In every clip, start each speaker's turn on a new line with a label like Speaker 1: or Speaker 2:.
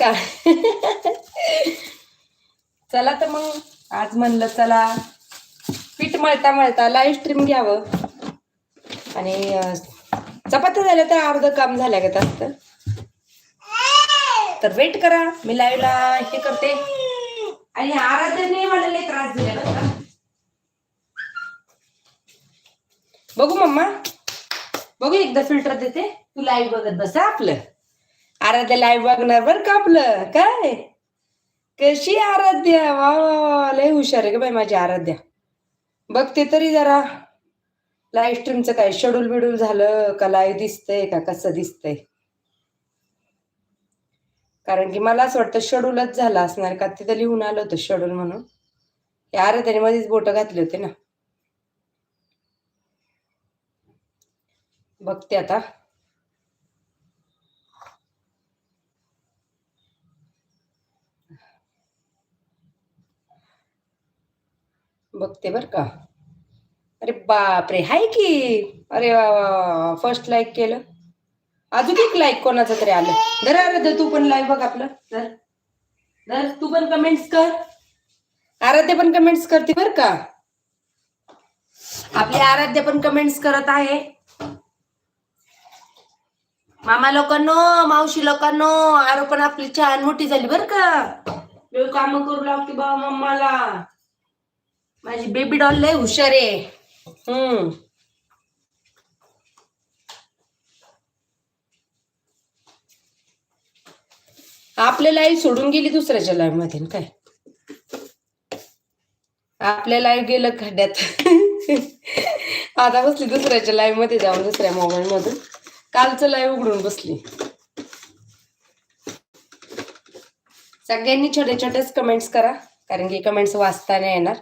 Speaker 1: का चला तर मग आज म्हणलं चला पीठ मळता मळता लाईव्ह स्ट्रीम घ्यावं. आणि चपात्या झाल्या तर अर्ध काम झाल्या का असतं तर वेट करा मी लाईव्हला हे करते. आणि आराधने मला लय त्रास दिला का. बघू मम्मा. बघू एकदा फिल्टर देते. तू लाईव्ह बघत बसा आपलं. आराध्या लाईव्ह बघणार बर का आपलं? काय? कशी आराध्या? वा वा वा लय हुशार आहे ग बाई माझी आराध्या. बघते तरी जरा. लाईव्ह स्ट्रीमचं काय शेड्यूल बिड्यूल झालं का लाईव्ह दिसतंय का कसं दिसतंय? कारण की मला असं वाटतं शेड्यूलच झालं असणार का तिथं लिहून आलं होतं शेड्यूल म्हणून. हे आराध्याने मध्येच बोट घातले होते ना. बघते आता. बघते बर का. अरे बापरे हाय की. अरे वा वा फर्स्ट लाईक केलं. अजून एक लाईक कोणाचं तरी आलं. धर आराध्य तू पण लाईक बघ आपलं. धर. धर तू पण कमेंट्स कर. आराध्य पण कमेंट्स करते बर का. आपली आराध्य पण कमेंट्स करत आहे. मामा लोकांनो मावशी लोकांनो आरो पण आपली छान मोठी झाली बर का. काम करू लागते बा मम्माला. माझी बेबी डॉल लय हुशार आहे. हम्म. आपल्या लाईव्ह सोडून गेली दुसऱ्याच्या लाईव्हमध्ये काय? आपल्या लाईव्ह गेलं खड्ड्यात. आता बसली दुसऱ्याच्या लाईव्हमध्ये जाऊन दुसऱ्या मोबाईल मधून. कालचं लाईव्ह उघडून बसली. सगळ्यांनी छोटे छोटेच कमेंट्स करा कारण की कमेंट्स वाचता नाही येणार.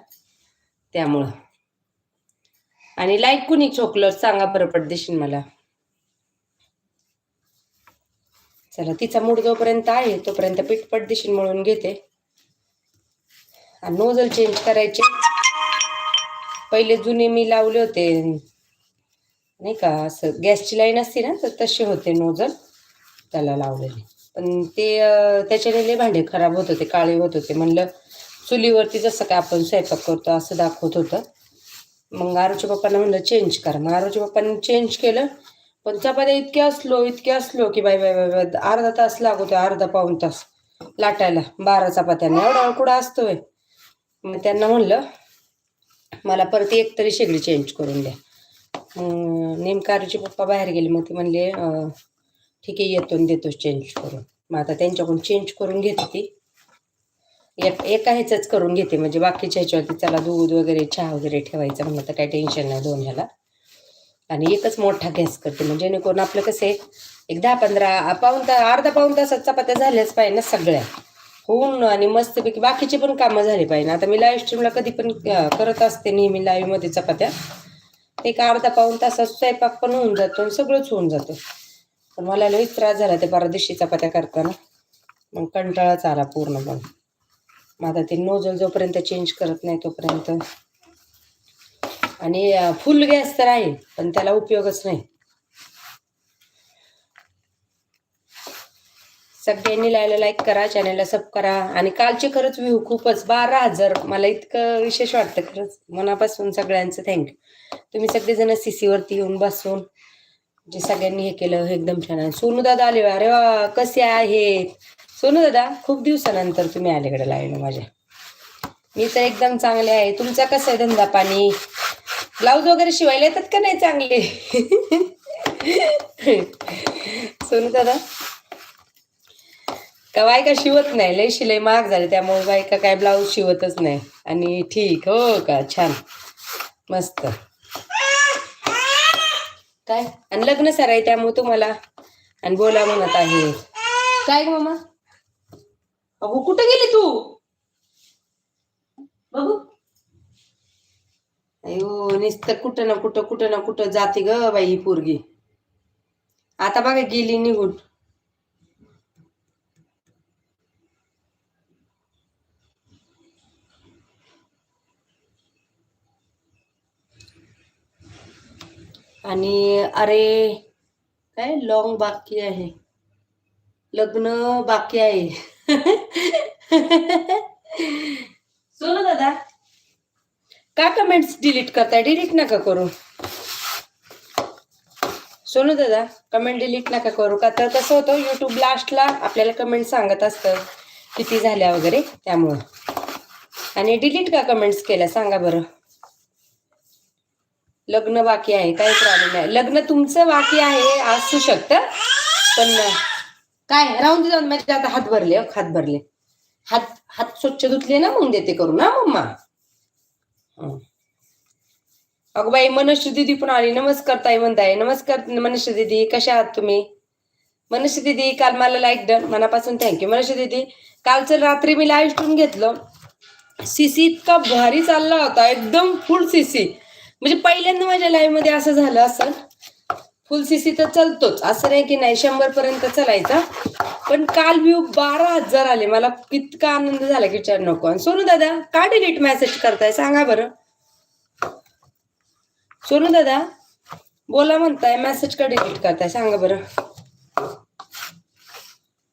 Speaker 1: त्यामुळं. आणि लाईक कुणी चोकलं सांगा बरं पडदेशील मला. चला तिचा मूड जोपर्यंत आहे तोपर्यंत पीठ पडदेशील म्हणून घेते. आणि नोजल चेंज करायचे. पहिले जुने मी लावले होते. नाही का असं गॅसची लाईन असते ना तर तसे होते नोजल त्याला लावलेले. पण ते त्याच्याने लय भांडे खराब होत होते काळे होत होते. म्हणलं चुलीवरती जसं काय आपण स्वयंपाक करतो असं दाखवत होतं. मग आरोच्या पप्पांना म्हणलं चेंज करा. मग आरोच्या पप्पांनी चेंज केलं. पण चपात्या इतक्या असलो इतके असलो की बाय बाय बाय बाय अर्धा तास लागतो अर्धा पाऊन तास लाटायला बारा चपात्यांना. एवढा कुठं असतोय? मग त्यांना म्हणलं मला परत एक तरी शेगडी चेंज करून द्या. मग नेमकं पप्पा बाहेर गेले. मग ते म्हणले ठीक आहे येतो आणि देतो चेंज करून. मग आता त्यांच्याकडून चेंज करून घेते ती एक एका ह्याचंच करून घेते. म्हणजे बाकीच्या ह्याच्यावरती चला दूध वगैरे चहा वगैरे ठेवायचं म्हणलं तर काही टेन्शन नाही दोन ह्याला. आणि एकच मोठा गॅस करते. म्हणजे जेणेकरून आपलं कसं आहे एक दहा पंधरा पाऊन तास अर्धा पाऊन तासात चपात्या झाल्याच पाहिजे ना सगळ्या. होऊन आणि मस्तपैकी बाकीची पण कामं झाली पाहिजे. आता मी लाईव्ह स्ट्रीमला कधी पण करत असते नेहमी लाईव्हमध्ये चपात्या. एक अर्धा पाऊन तासात स्वयंपाक पण होऊन जातो आणि सगळंच होऊन जातं. पण मला लई त्रास झाला ते परदेशी चपात्या करताना. मग कंटाळाच आला पूर्णपणे. मग आता ते नोजल जोपर्यंत चेंज करत नाही तोपर्यंत. आणि फुल गॅस तर आहे पण त्याला उपयोगच नाही. सगळ्यांनी लायला लाईक करा चॅनलला सब करा. आणि कालचे खरंच व्ह्यू खूपच बारा हजार. मला इतकं विशेष वाटतं खरंच. मनापासून सगळ्यांचं थँक्यू तुम्ही सगळेजण सी वरती येऊन बसून जे सगळ्यांनी हे केलं एकदम छान आहे. सोनू दादा आले अरे वा कसे आहेत? सोनू दादा खूप दिवसानंतर तुम्ही आल्याकडे लावलं माझ्या. मी तर एकदम चांगले आहे. तुमचा कसं आहे धंदा पाणी? ब्लाऊज वगैरे शिवायला येतात का नाही चांगले? सोनू दादा का बायका शिवत नाही? लय शिलाई महाग झाले. त्यामुळे बायका काय ब्लाऊज शिवतच नाही. आणि ठीक हो का? छान. मस्त. काय? आणि लग्न सर आहे त्यामुळे तुम्हाला? आणि बोला म्हणत आहे. काय मामा? अगो कुठे गेली तू? बघू. अयो नुसतं कुठं ना कुठं कुठं ना कुठं जाते ग बाई ही पोरगी. आता बघा गेली निघून. आणि अरे काय लॉंग बाकी आहे. लग्न बाकी आहे. सोनू दादा. का कमेंट्स डिलीट करताय? डिलीट नका करू. सोनू दादा कमेंट डिलीट नका करू. का तर कसं होतं युट्यूब लास्टला आपल्याला कमेंट सांगत असतं किती झाल्या वगैरे त्यामुळं. आणि डिलीट का कमेंट्स केल्या सांगा बरं. लग्न बाकी आहे काही प्रॉब्लेम नाही. लग्न तुमचं बाकी आहे असू शकतं पण काय राहून दे जाऊन माझे आता हात भरले हात भरले. हात हात स्वच्छ धुतले ना मग देते करू ना मम्मा? अगं बाई मनुष्य दीदी पण आली. नमस्कार ताई म्हणताय. नमस्कार मनुष्य दीदी कशा आहात तुम्ही? मनुष्य दीदी काल मला लाईक डन मनापासून थँक्यू मनुष्य दिदी कालचं रात्री मी लाईव्ह स्ट्रीम घेतलं. सीसी इतका भारी चालला होता. एकदम फुल सीसी म्हणजे पहिल्यांदा माझ्या लाईव्हमध्ये असं झालं असं फुल सीसी तर चलतोच. असं नाही की नाही शंभर पर्यंत चलायचा. पण काल व्ह्यू बारा हजार आले. मला इतका आनंद झाला की विचार नको. आणि सोनू दादा का डिलीट मेसेज करताय? सांगा बरं. सोनू दादा बोला म्हणताय मेसेज का डिलीट करताय? सांगा बरं.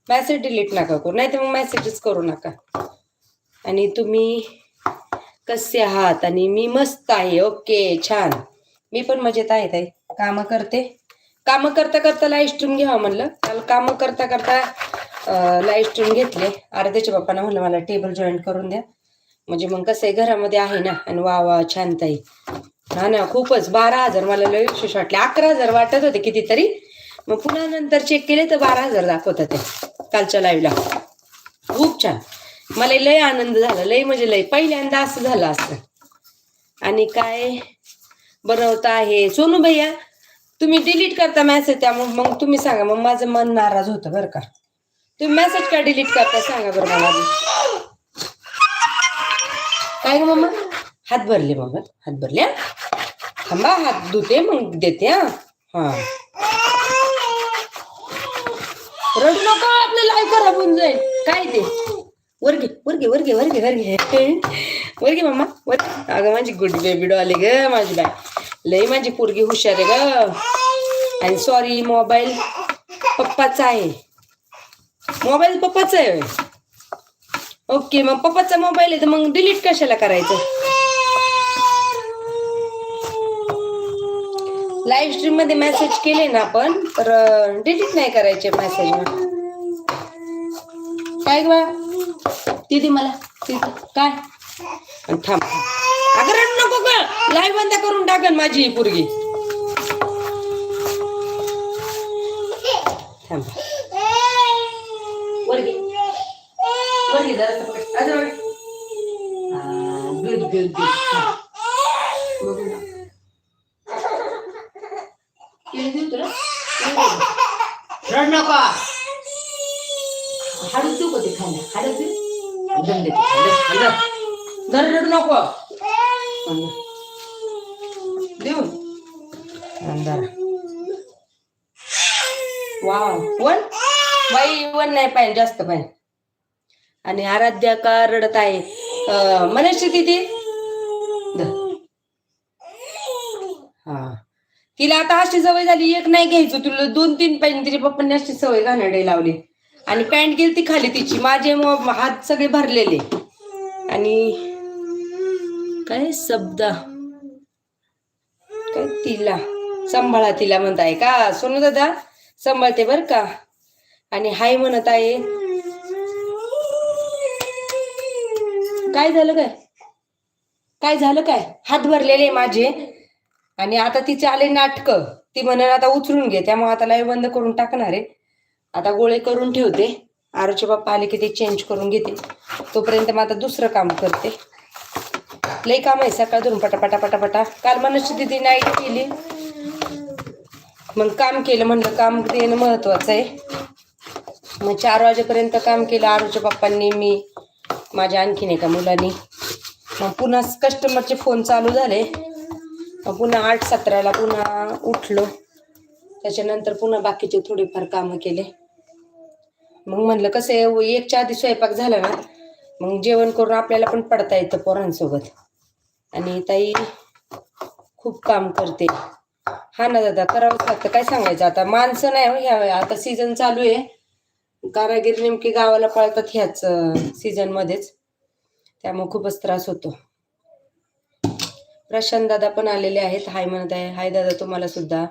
Speaker 1: मेसेज डिलीट नका करू. नाही तर मग मेसेजच करू नका. आणि तुम्ही कसे आहात? आणि मी मस्त आहे. ओके छान. मी पण मजेत आहे ताई. कामं करते. काम करता करता लाईव्ह स्ट्रीम घ्यावं म्हणलं. काल कामं करता करता लाईव्ह स्ट्रीम घेतले. अर्ध्याच्या बाप्पांना म्हणलं मला टेबल जॉईन करून द्या. म्हणजे मग कसं आहे घरामध्ये आहे ना आणि वा वा छान ताई. हा ना खूपच. बारा हजार मला लय विशेष वाटले. अकरा हजार वाटत होते कितीतरी. मग पुन्हा नंतर चेक केले तर बारा हजार दाखवतात ते कालच्या लाईव्हला खूप छान. मला लय आनंद झाला. लय म्हणजे लय. पहिल्यांदा असं झालं असतं. आणि काय? बनवता आहे. सोनू भैया तुम्ही डिलीट करता मेसेज त्यामुळे मग तुम्ही सांगा मग माझं मन नाराज होतं बरं का. तुम्ही मेसेज का डिलीट करता सांगा बरं मला काय ग मम्मा हात भरले मम्मा हात भरले हा? थांबा हात धुते मग देते हा? हा. रडू नका आपलं लाईव्ह खराब होऊन जाईल. काय ते? वरगे वरगे वरगे वरगे वरगे वरगे मम्मा वर अगं माझी गुड बेबी डॉली ग माझी बाय लई माझी पोरगी हुशार आहे ग. आणि सॉरी मोबाईल पप्पाचा आहे. मोबाईल पप्पाचा आहे. ओके मग पप्पाचा मोबाईल आहे तर मग डिलीट कशाला करायचं? लाईव्ह स्ट्रीममध्ये मेसेज केले ना आपण तर डिलीट नाही करायचे मेसेज काय ग? बाळा? दीदी मला. काय? आणि थांब. अगं रडू नको ग लाईव्ह बंद करून टाकन माझी ही पोरगी. थांब. वर घे जरा हा, good, good, good. हा. बघू ना. केळी देऊ तुला? केळी देऊ. रड नको हळूच देऊ का ते खायला हळूच देऊ दम देते हळद, हळद. धर रडू नको हं. देऊ अंधार वाव वन बाई वन नाही पाहिजे आणि आराध्या का रडत आहे. अं, मनस्वी तिथे हा. तिला आता अशी सवय झाली एक नाही घ्यायचं. तुला दोन तीन पॅन्ट तिच्या पप्पांनी अशी सवय घाणडे लावली. आणि पॅन्ट गेली ती खाली तिची. माझे मग हात सगळे भरलेले. आणि काय शब्द? काय तिला? सांभाळा तिला म्हणताय का? सोनू दादा सांभाळते बर का? आणि हाय म्हणत आहे काय झालं काय? काय झालं काय? हात भरलेले माझे. आणि आता तिचे आले नाटक. ती म्हणून आता उचलून घे. त्यामुळे आता लाईव्ह बंद करून टाकणार आहे. आता गोळे करून ठेवते. आरूचे बाप्पा आले की ते चेंज करून घेते. तोपर्यंत मग आता दुसरं काम करते. लई काम आहे. सकाळ धरून पटापटा पटापटा. काल मनुष्य दिदी नाईट केली. मग काम केलं. म्हणलं काम देणं महत्वाचं आहे. मग चार वाजेपर्यंत काम केलं. आरूच्या बाप्पांनी मी माझ्या आणखीन एका मुलांनी. मग पुन्हा कस्टमरचे फोन चालू झाले. मग पुन्हा आठ सतराला पुन्हा उठलो. त्याच्यानंतर पुन्हा बाकीचे थोडेफार कामं केले. मग म्हणलं कसं आहे एकच्या आधी स्वयंपाक झाला ना मग जेवण करून आपल्याला पण पडता येतं पोरांसोबत. आणि ताई खूप काम करते. हा ना दादा करावंच लागतं. काय सांगायचं आता? माणसं नाही हो ह्या आता सीझन चालू आहे. कारागिर नेमकी गावाला पळतात ह्याच सीझन मध्येच. त्यामुळे खूपच त्रास होतो. प्रशांत दादा पण आलेले आहेत. हाय म्हणत आहे. हाय दादा तुम्हाला सुद्धा.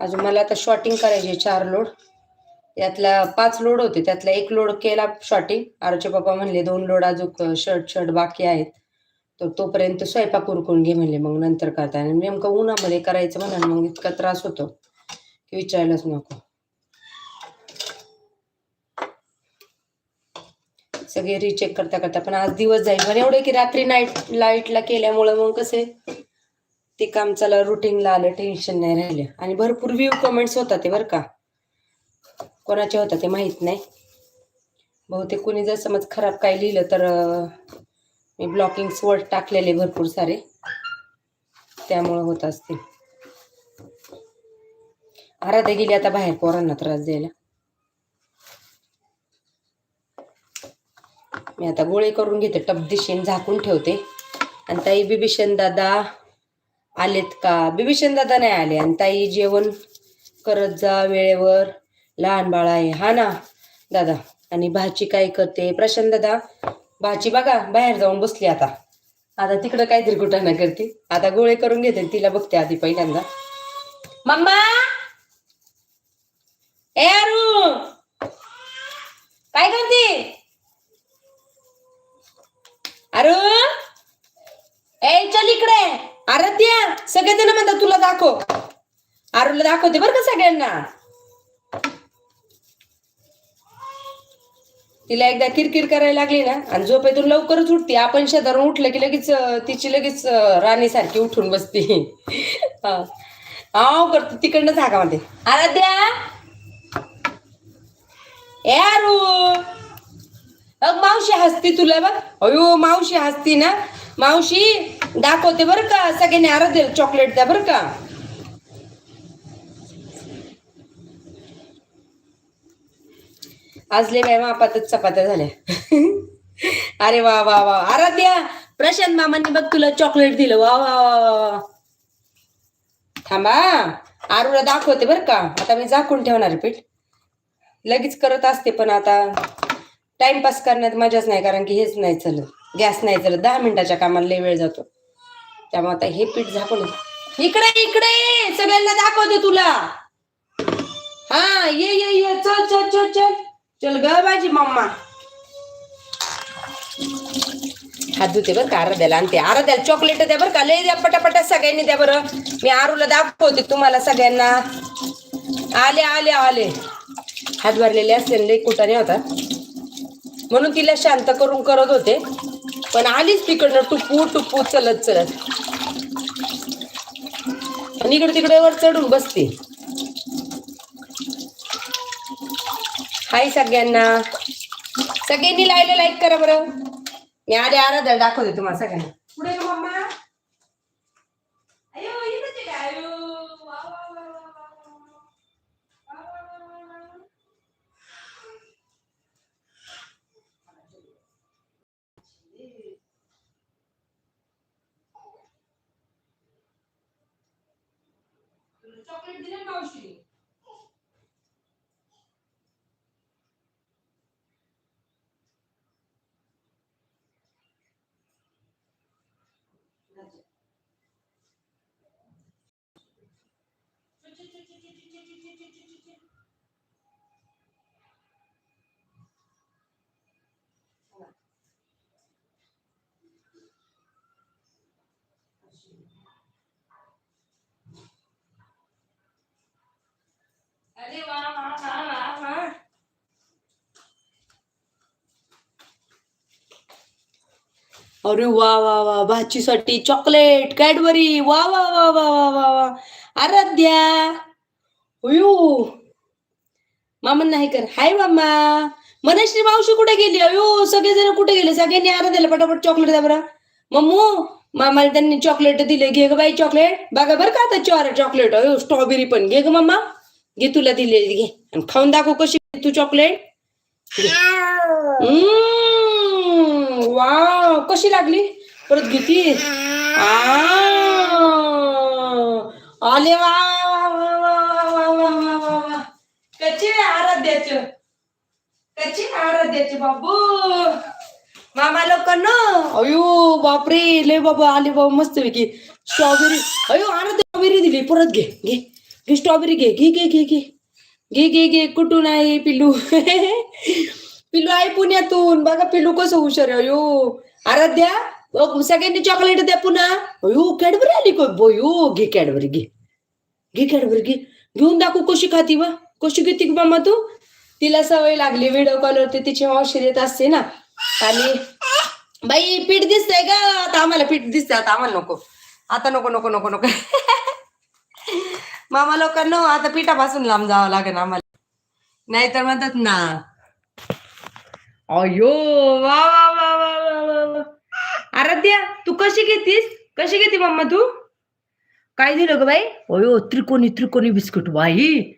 Speaker 1: अजून मला आता शॉर्टिंग करायची चार लोड यातला पाच लोड होते. त्यातला एक लोड केला शॉर्टिंग आरोचे पप्पा म्हणले दोन लोड अजून शर्ट शर्ट बाकी आहेत. तर तोपर्यंत स्वयंपाक उरकून घे म्हणले. मग नंतर करता आणि नेमकं उन्हामध्ये करायचं म्हणा मग इतका त्रास होतो की विचारायलाच नको. सगळे रिचेक करता करता पण आज दिवस जाईल. पण एवढे की रात्री नाईट लाईटला केल्यामुळं मग कसे ते काम चला रुटीनला आलं टेन्शन नाही राहिलं. आणि भरपूर व्ह्यू कमेंट्स होतात ते बरं का. कोणाचे होतात ते माहीत नाही. बहुतेक कोणी जर समज खराब काय लिहिलं तर मी ब्लॉकिंग वर्ड टाकलेले भरपूर सारे. त्यामुळं होत असतील आराध्या गेली आता बाहेर पोरांना त्रास द्यायला. मी आता गोळे करून घेते टपदिशीन झाकून ठेवते. आणि ताई बिभीषण दादा आलेत का? बिभीषण दादा नाही आले. आणि ताई जेवण करत जा वेळेवर. लहान बाळ आहे. हा ना दादा. आणि भाची काय करते? प्रशांत दादा भाची बघा बाहेर जाऊन बसली आता. आता तिकडं काहीतरी कुठं ना करते. आता गोळे करून घेते तिला बघते आधी पहिल्यांदा. मम्मा! ए अरू काय करते? अरू ए चल इकडे. आराध्या सगळेजण म्हणतात तुला दाखव. आरूला दाखवते बरं का सगळ्यांना. तिला एकदा किरकिर करायला लागली ना आणि झोपेतून लवकरच उठते. आपण शेजारून उठलं की लगेच तिची लगेच राणी राणीसारखी उठून बसते. हा. आव करते तिकडनं झाका म्हणते आराध्या! ए आरू! अग मावशी हसती तुला बघ. अयो मावशी हसती ना. मावशी दाखवते बरं का सगळ्यांनी आराध्याला चॉकलेट द्या बरं का. आज लय बाय मापातच चपात्या झाल्या. अरे वा वा वा. आराध्या प्रशांत मामांनी बघ तुला चॉकलेट दिलं. वा वा वा वा थांबा. आरूला दाखवते बरं का. आता मी झाकून ठेवणार पीठ. लगेच करत असते पण आता. टाइमपास करण्यात मजाच नाही कारण की हेच नाही चालत. गॅस नाही चालत. दहा मिनिटाच्या कामाला लय वेळ जातो. त्यामुळे आता हे पीठ झाकून इकडे इकडे! सगळ्यांना दाखवते तुला. हा ये ये ये. चल चल चल चल. चल ग बाजी मम्मा. हात धुते बरं का आराध्याला आणते. आराध्याला चॉकलेट द्या बरं का लय द्या पटापटा सगळ्यांनी द्या बरं. मी आरूला दाखवते तुम्हाला सगळ्यांना. आले आले आले. हात भरलेले असते लय कुटाने होता म्हणून तिला शांत करून करत होते. पण आलीच तिकडनं टुपू टुपू चलत चलत. आणि इकडे तिकडे वर चढून बसते. हाय सगळ्यांना. सगळ्यांनी लाईला लाईक करा बरं. मी आले आराध्या दाखवते तुम्हाला सगळ्यांना पुढे ग मम्मा अयो, इथंच आहे का? अयो, वा, वा, वा, वा, वा, वा. वा, वा, वा, वा, वा. तुला चॉकलेट दिलं ना मावशीने अरे वा वा वा वा वा अरे वा वा वा भाचीसाठी चॉकलेट कॅडबरी वा वा वा वा वा वा वा आराध्या अयो मामा नाही कर हाय मामा मनश्री मावशी कुठे गेली अयो सगळेजण कुठे गेले सगळ्यांनी आराध्याला पटापट चॉकलेट द्या बरं मम्मू मामाला त्यांनी चॉकलेट दिले घे ग बाई चॉकलेट बघा बरं का आता चार चॉकलेट अयो स्ट्रॉबेरी पण घे ग मामा घे तुला दिलेली घे. आणि खाऊन दाखव कशी तू चॉकलेट वाव कशी लागली? परत घेती आ, आले वा वा, वा, आराध्याचे? बाबू? मामा लोकांना. अयो बापरे लय बाबा आले बाबा मस्त पैकी. स्ट्रॉबेरी अयो आराध्या स्ट्रॉबेरी दिली. परत घे घे. घे स्ट्रॉबेरी घे घे घे घे घे घे घे घे कुठून आहे पिल्लू पिल्लू आहे पुण्यातून बघा पिल्लू कसं हुशार आहे अयो आराध्या सगळ्यांनी चॉकलेट द्या पुन्हा अयो कॅडबरी आली को बोयो घे कॅडबरी घे घे कॅडबरी घे घेऊन दाखवू कशी खाती वा कशी घेते मामा तू तिला सवय लागली व्हिडिओ कॉलवरती तिची औषध येत असते ना आणि बाई पीठ दिसतंय का आता आम्हाला पीठ दिसतंय आता आम्हाला नको आता नको नको नको नको मामा लोकांना हो, आता पिठापासून लांब जावं लागेल आम्हाला. नाहीतर म्हणतात ना. अयो वा वा वा वा वा वा वा. आराध्या तू कशी घेतीस? कशी घेते मम्मा तू? काय दिलं ग बाई? अयो त्रिकोणी त्रिकोणी बिस्किट बाई.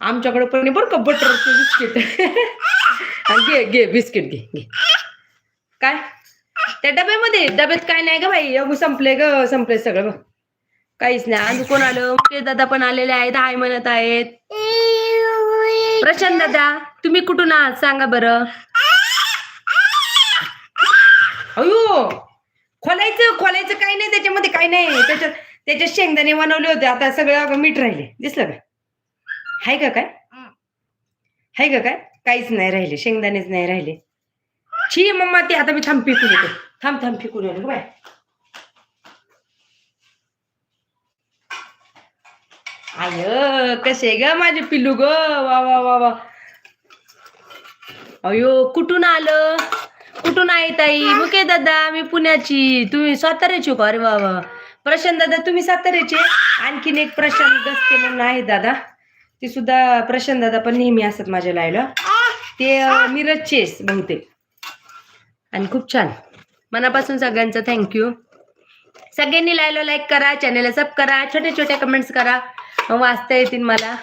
Speaker 1: आमच्याकडे पण बरं का बटरचं बिस्किट. घे घे बिस्किट घे घे. काय? त्या डब्यामध्ये डब्यात काय नाही ग बाई. अगू संपले ग संपले सगळं बघ. काहीच नाही. आज कोण आलं मुकेश दादा पण आलेले आहेत हाय म्हणत आहेत. प्रशांत दादा तुम्ही कुठून आहात? सांगा बरं. अयो! खोलायचं खोलायचं काही नाही त्याच्यामध्ये काही नाही. त्याच्यात त्याच्यात शेंगदाणे बनवले होते. आता सगळं अगं मीठ राहिले. दिसलं का? हाय का काय? हाय का काय? काहीच नाही राहिले. शेंगदाणेच नाही राहिले. छी मम्मा ते आता मी थांब फिकून येतो थांब थांब फिकून येतो बाय. आय कसे ग माझे पिल्लू ग वा वा वा वा अयो कुठून आलं कुठून आहे ताई मुके दादा मी पुण्याची तुम्ही साताऱ्याची का अरे वा वा प्रशांत दादा तुम्ही साताऱ्याचे आणखीन एक प्रशांत दस्ते म्हणून आहे दादा ते सुद्धा प्रशांत दादा पण नेहमी असतात माझ्या लाईव्हला ते अं, मिरजचेच बहुतेक आणि खूप छान मनापासून सगळ्यांचं थँक्यू सगळ्यांनी लाईव्हला लाईक करा चॅनलला सब करा छोटे छोटे कमेंट्स करा मग वाचता येतील मला.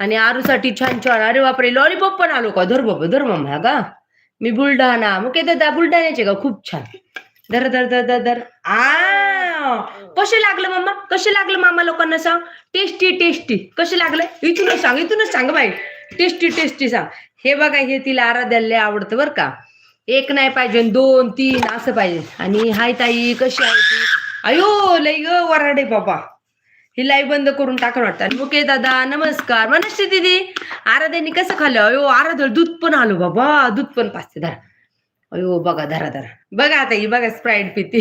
Speaker 1: आणि आरूसाठी छान छान अरे बापरे लॉलीपॉप पण आलो का? धर बाबा धर मम्मा गा मी बुलढाणा. मग के दादा बुलढाण्याचे का? खूप छान. धर धर धर धर धर. आ कसे लागलं मम्मा? कसे लागलं मामा लोकांना सांग? टेस्टी टेस्टी कसे लागलं? इथूनच सांग इथूनच सांग बाई. टेस्टी टेस्टी सांग. हे बघा हे तिला आराध्याला आवडतं बरं का. एक नाही पाहिजे दोन तीन असं पाहिजे. आणि हाय ताई कशी आहे ती? अयो लय ग वराडे बाबा. ही लाईव्ह बंद करून टाकून वाटतं. ओके दादा नमस्कार. मनस्ती दिदी आराध्यानी कसं खाल्लं? अयो आराध्या दूध पण आलो बाबा. दूध पण पाचते धरा. अयो बघा धरा धरा. बघा आता ही बघा स्प्राईट पिती.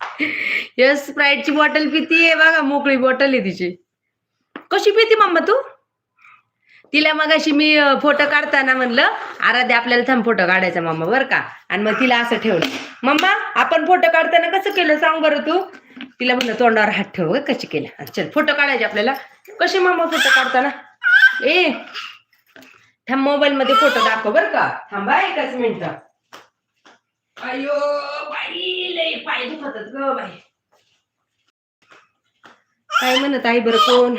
Speaker 1: यस स्प्राईटची बॉटल पिती. आहे बघा मोकळी बॉटल आहे तिची. कशी पिती मम्मा तू? तिला मग अशी मी फोटो काढताना म्हणलं आराध्या आपल्याला थांब फोटो काढायचा मम्मा बरं का? आणि मग तिला असं ठेवलं. मम्मा आपण फोटो काढताना कसं केलं? सांग बरं तू. तिला म्हणलं तोंडावर हात ठेव गं, कशी केलं चल फोटो काढायचे आपल्याला. कसे मामा फोटो काढताना? ए थांब मोबाईल मध्ये फोटो दाखव बर का. थांबा एकच मिनिट. अयो बाई लय पाय दुखतात ग बाई. काय म्हणत आई बरं कोण?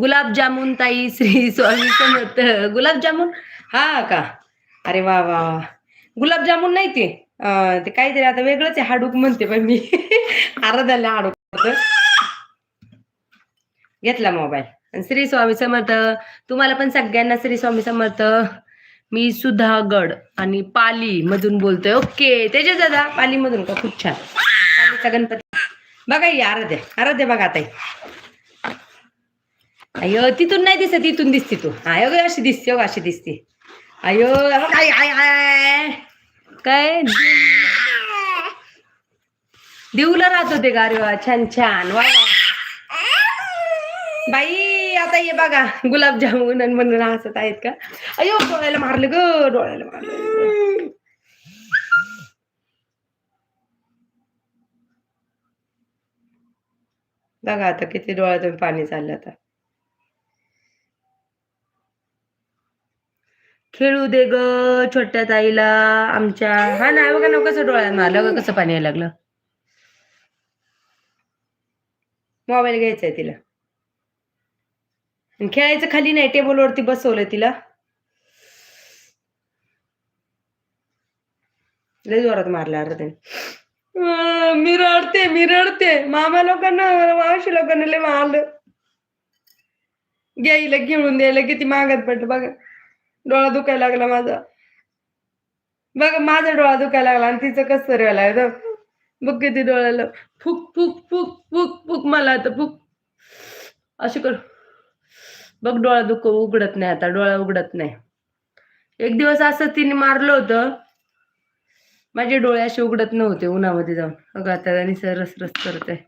Speaker 1: गुलाबजामुन ताई श्री स्वामी समर्थ. गुलाबजामुन? हा का. अरे वा वा. गुलाबजामुन नाही ते. ते काहीतरी आता वेगळंच आहे हाडूक म्हणते पण मी. आराध्याला हाडूक घेतला मोबाईल. आणि श्री स्वामी समर्थ तुम्हाला पण सगळ्यांना श्री स्वामी समर्थ. मी सुधागड आणि पाली मधून बोलतोय. ओके तेजस दादा पाली मधून का? खूप छान. पालीचा गणपती. बघा ही आराध्या. आराध्या बघा आता अयो तिथून नाही दिसत तिथून दिसते तू. अयो अशी दिसते अशी दिसते. अयो बघ, आय आय आय काय? देऊला राहत होते का वा छान छान. वा बाई आता ये बघा गुलाबजामुन आणि म्हणून हसत आहेत का? अयो डोळ्याला मारलं ग डोळ्याला मारलं बघा आता किती डोळ्यातून पाणी चाललं आता. खेळू दे ग छोट्या ताईला. आमच्या हा नाही बघा ना कसं डोळ्यात मारलं ग कसं पाणी यायला लागलं. मोबाईल घ्यायचा आहे तिला खेळायचं खाली नाही टेबलवरती बसवलं तिला. लय जोरात मारला अरे त्याने मी रडते मी रडते मामा लोकांना मावशी लोकांना लय मारलं. घ्यायला घेऊन द्यायला किती मागत पडलं. बघा. डोळा दुखायला लागला माझा. बघ माझा डोळा दुखायला लागला आणि तिचं कसं व्हायला बघ किती डोळ्याला. फुक फुक फुक फुक फुक मला आता फुक. अशी कर. बघ डोळा दुख उघडत नाही आता. डोळा उघडत नाही. एक दिवस असं तिने मारलं होतं. माझे डोळे असे उघडत नव्हते उन्हामध्ये जाऊन. अगं आता निसर रसरस रस करते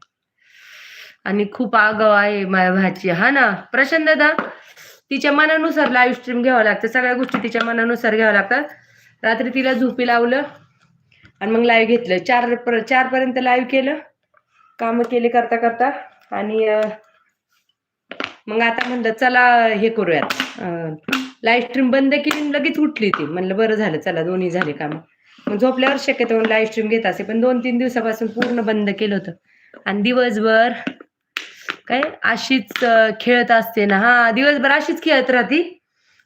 Speaker 1: आणि खूप आगाव आहे माझ्या भाची. हा ना? प्रशांत दादा? तिच्या मनानुसार लाईव्ह स्ट्रीम घ्यावं लागतं. सगळ्या गोष्टी तिच्या मनानुसार घ्याव्या लागतात. रात्री तिला झोपी लावलं आणि मग लाईव्ह घेतलं. चार पर चारपर्यंत लाईव्ह केलं. कामं केले करता करता. आणि मग आता म्हणलं चला हे करूयात. लाईव्ह स्ट्रीम बंद केली लगेच उठली ती. म्हणलं बरं झालं चला दोन्ही झाले काम. मग झोपल्यावर शक्यतो लाईव्ह स्ट्रीम घेत असे. पण दोन तीन दिवसापासून पूर्ण बंद केलं होतं. आणि दिवसभर काय? अशीच खेळत असते ना. हा दिवसभर अशीच खेळत राहती.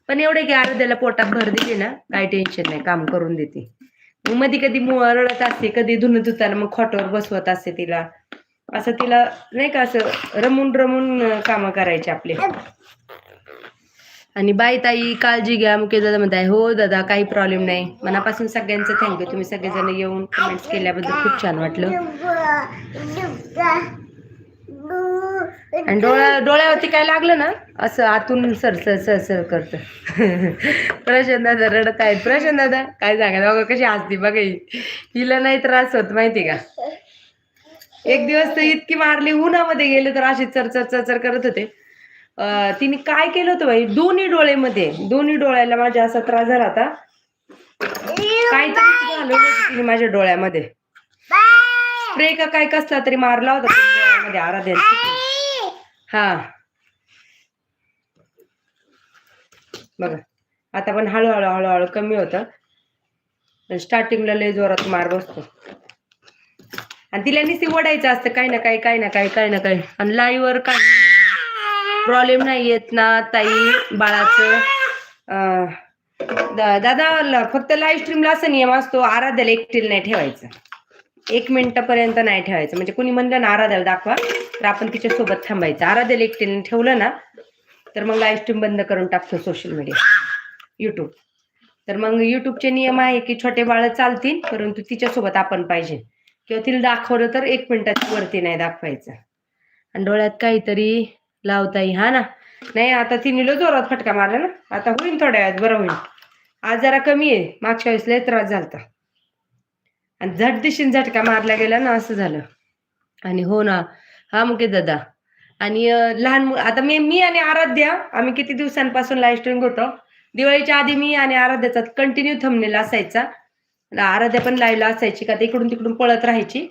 Speaker 1: पण एवढे की अर्ध्याला पोटात भर दिली ना काही टेन्शन नाही काम करून देते. मग मध्ये कधी मु- रडत असते कधी धुणं धुताना मग खोटवर बसवत असते तिला. असं तिला नाही का असं रमून रमून काम करायचे आपले. आणि बाई ताई काळजी घ्या. मुके दादा म्हणताय हो दादा काही प्रॉब्लेम नाही. मनापासून सगळ्यांचं थँक्यू तुम्ही सगळेजण येऊन कमेंट्स केल्याबद्दल खूप छान वाटलं. आणि डोळ्या डोळ्यावरती काय लागलं ना असं आतून सर सर सर सर करत. प्रशांत दादा रडत आहेत. प्रशांत दादा काय सांगायला बघा कशी हसती बघा ही. हिला नाही त्रास होत माहिती का? एक दिवस तर इतकी मारली उन्हामध्ये गेले तर अशी चर चर चर चर करत होते. तिने काय केलं होतं बाई? दोन्ही डोळेमध्ये दोन्ही डोळ्याला माझ्या असा त्रास झाला होता. काहीतरी होतं तिने माझ्या डोळ्यामध्ये. स्प्रे का काय कसला तरी मारला होता. डोळ्यामध्ये आराध्या हा. बघा आता पण हळूहळू हळूहळू कमी होतं. स्टार्टिंगला लय जोरात मार बसतो. आणि तिला नुसती ओढायचं असतं काही ना काही काही ना काही काही ना काही. आणि लाईव्हवर काही प्रॉब्लेम नाही येत ना ताई बाळाचं. दादा फक्त लाईव्ह स्ट्रीमला असा नियम असतो आराध्याला एकटील नाही ठेवायचं. एक मिनिटापर्यंत नाही ठेवायचं. म्हणजे कुणी म्हणलं ना आराध्याला दाखवा तर आपण तिच्यासोबत थांबायचं. आराध्याला एकटीने ठेवलं ना तर मग लाईव्ह स्ट्रीम बंद करून टाकतो सोशल मीडिया युट्यूब तर मग युट्यूबचे नियम आहे की छोटे बाळ चालतील परंतु तिच्यासोबत आपण पाहिजे. किंवा तिला दाखवलं तर एक मिनिटाच्या वरती नाही दाखवायचं. आणि डोळ्यात काहीतरी लावता येईल हा ना? नाही आता तिने जोरात फटका मारला ना. आता होईल थोड्या वेळात बरं होईल. आज जरा कमी आहे. मागच्या वेळेस लय त्रास झालता. आणि झट दिशीन झटका मारला गेला ना असं झालं. आणि हो ना हा मुके दादा. आणि लहान आता मी मी आणि आराध्या आम्ही किती दिवसांपासून लाईव्ह स्ट्रीम होतो दिवाळीच्या आधी मी आणि आराध्याचा कंटिन्यू थंबनेल असायचा. आराध्या पण लाईव्हला असायची का इकडून तिकडून पळत राहायची.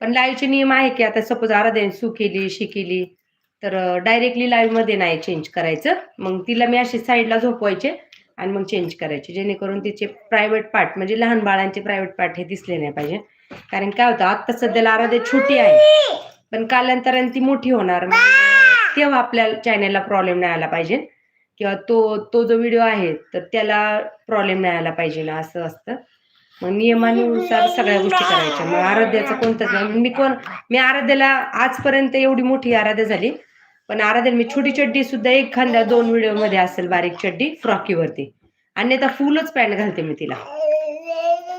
Speaker 1: पण लाईव्हचे नियम आहे की आता सपोज आराध्याने सू केली शी केली तर डायरेक्टली लाईव्हमध्ये नाही चेंज करायचं. मग तिला मी अशी साईडला झोपवायचे. आणि मग चेंज करायचे. जेणेकरून तिचे प्रायव्हेट पार्ट म्हणजे लहान बाळांचे प्रायव्हेट पार्ट हे दिसले नाही पाहिजे. कारण काय होतं आता सध्याला आराध्या छोटी आहे. पण कालांतराने ती मोठी होणार तेव्हा आपल्या चॅनेलला प्रॉब्लेम नाही आला पाहिजे. किंवा तो तो जो व्हिडिओ आहे तर त्याला प्रॉब्लेम नाही आला पाहिजे ना असं असतं. मग नियमानुसार सगळ्या गोष्टी करायच्या. मग आराध्याचं कोणतंच नाही. मी कोण मी आराध्याला आजपर्यंत एवढी मोठी आराध्या झाली. पण आराध्या मी छोटी चड्डी सुद्धा एक खांद्या दोन व्हिडिओमध्ये असेल बारीक चड्डी फ्रॉकीवरती आता फुलच पॅन्ट घालते मी तिला.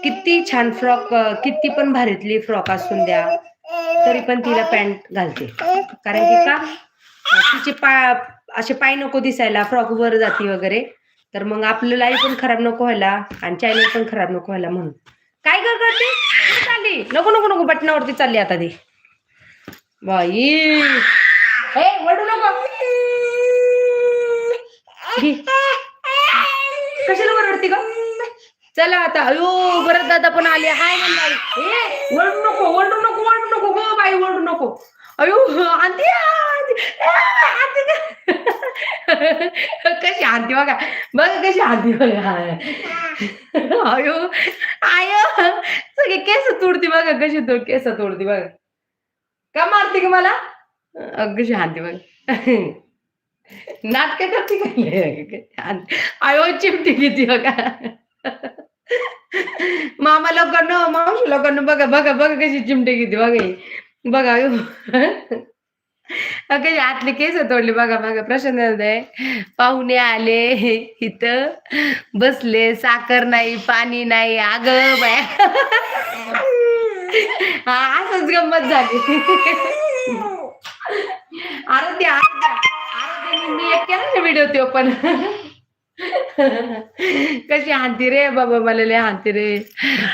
Speaker 1: किती छान फ्रॉक किती पण भारीतली फ्रॉक असून द्या तरी पण तिला पॅन्ट घालते. कारण की का? तिचे पाय असे पाय नको दिसायला फ्रॉक वर जाती वगैरे. तर मग आपलं लाईफ पण खराब नको व्हायला आणि चॅनल पण खराब नको व्हायला म्हणून. काय करते चालली? नको नको नको बटनावरती चालली आता ती. बाई. हे वडू नको. कशाला ओरडते ग? चला आता अयो बरं दादा पण आले. हाय म्हणताय ए वळू नको वळू नको वळू नको गो बाई वळू नको. अयो आंती आंती कशी आंती बघा. बघ कशी आंती बघा. अयो आय. सगळे केस तोडती बघा कशी तो केस तोडती बघा. का मारते का मला? अगदी कशी हानते बघा नाटक करते का आयो चिमटी किती बघा. मामा लोकांना मावशी लोकांना बघा बघा बघा कशी चिमटे किती बघा बघा अयो. आतले केस तोडले बघा बघा प्रसन्न आहे. पाहुणे आले इथं. बसले साखर नाही पाणी नाही अग बाय. हा असंच गंमत झाली. अरे आरोग्य मी एक केला ना व्हिडिओ तो पण. कशी हानती रे बाबा मला लय हानती रे.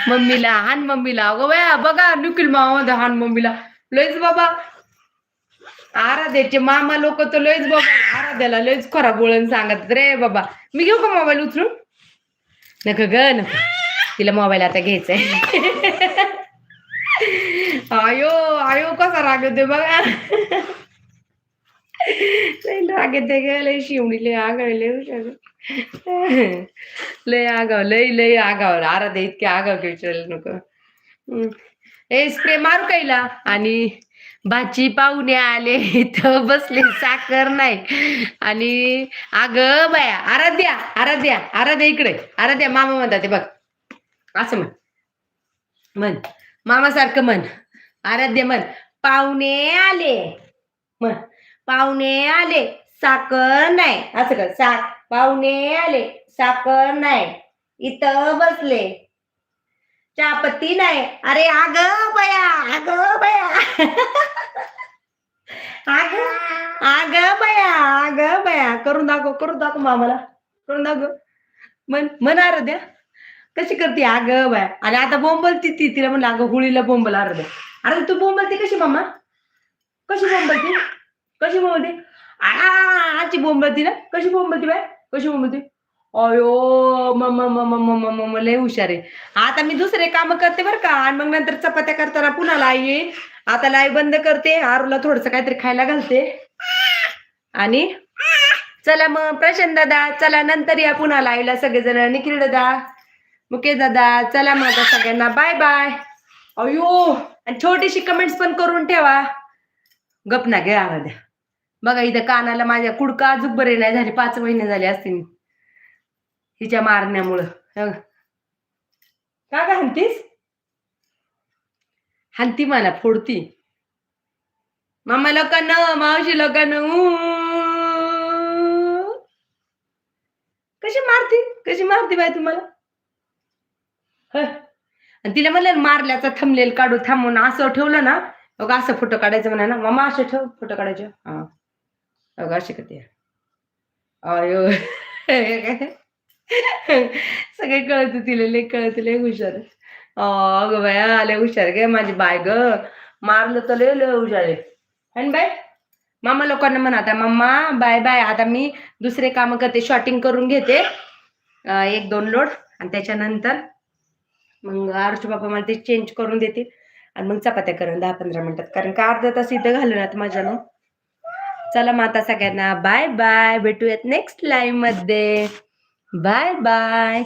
Speaker 1: मम्मीला हान मम्मीला. अगं वया बघा निखिल मामा हान मम्मीला. लयच बाबा. आराध्याचे मामा लोक तर लयच बाबा. आराध्याला लयच खराब बोलून सांगत रे बाबा. मी घेऊ का मोबाईल उचलून? नका ग नका. तिला मोबाईल आता घ्यायचाय. आयो आयो कसा राग येतोय बघा. लय राग येते ग लय शिवणी लय आगाव लय लय आगाव लय लय आगाव. आराध्या इतके आगाव विचारायला नको. हम्म. ए स्प्रे मारू कायला आणि भाची पाहुणे आले इथं बसले साखर नाही. आणि अग बाया आराध्या आराध्या आराध्या इकडे. आराध्या मामा म्हणतात ते बघ. असं म्हण. म्हण. मामासारखं म्हण. आराध्य म्हण पाहुणे आले. म्हण पाहुणे आले साखर नाही. असं कर साख पाहुणे आले साखर नाही. इथं बसले. चहापत्ती नाही. अरे अग बया अग बया. अग अग बया अग बया. करून दाखव करून दाखव मामाला. करून दाखव. मन मन आराध्या. कशी करते अग बया? आणि आता बोंबल ती तिला म्हणलं अगं होळीला बोंबल आराध्या. अरे तू बोंबलते कशी मामा? कशी बोंबलते? कशी बोंबलते? आची बोंबलती ना? कशी बोंबलती बाय? कशी बोंबलती? अयो मम्मा मम्मा मम्मा मम्मा लय हुशार आहे. आता मी दुसरे काम करते बरं का आणि मग नंतर चपात्या करताना पुन्हा लाई येईल आता लाई बंद करते आरूला थोडस काहीतरी खायला घालते. आणि चला मग प्रशांत दादा चला नंतर या पुन्हा लाईव्हला सगळेजण. निखिल दादा मुकेश दादा चला मग सगळ्यांना. Bye bye. अयो आणि छोटीशी कमेंट्स पण करून ठेवा. गप ना घ्या द्या बघा इथं कानाला माझ्या कुडका अजून बरे नाही झाले. पाच महिने झाले असतील. हिच्या मारण्यामुळं. का का हंतीस? हंती मला फोडती. मामा लोकांना मावशी लोकांना कशी मारती? कशी मारती बाय तुम्हाला? ह. आणि तिला म्हणलं मारल्याचा थंबलेल काढू थांबून असं ठेवलं ना बघ असं फोटो काढायचं म्हणा ना मामा असं ठेव फोटो काढायचे. हा. बघ असे कधी अयो. सगळे कळत तिला लय कळत लय हुशार. अगं बाया लय हुशार गे माझी बाय ग. मारलं तर लय लय हुशार आहे. बाय मामा लोकांना म्हणा आता मम्मा बाय बाय आता मी दुसरे काम करते शॉटिंग करून घेते. एक दोन लोड आणि त्याच्यानंतर मग आरुष बाबा मला ते चेंज करून देतील. आणि मग चपात्या करून दहा पंधरा मिनिटात. कारण का अर्धा तास इथं घालून माझ्यानं चला मग आता सगळ्यांना बाय बाय भेटूयात नेक्स्ट लाईव्हमध्ये. Bye bye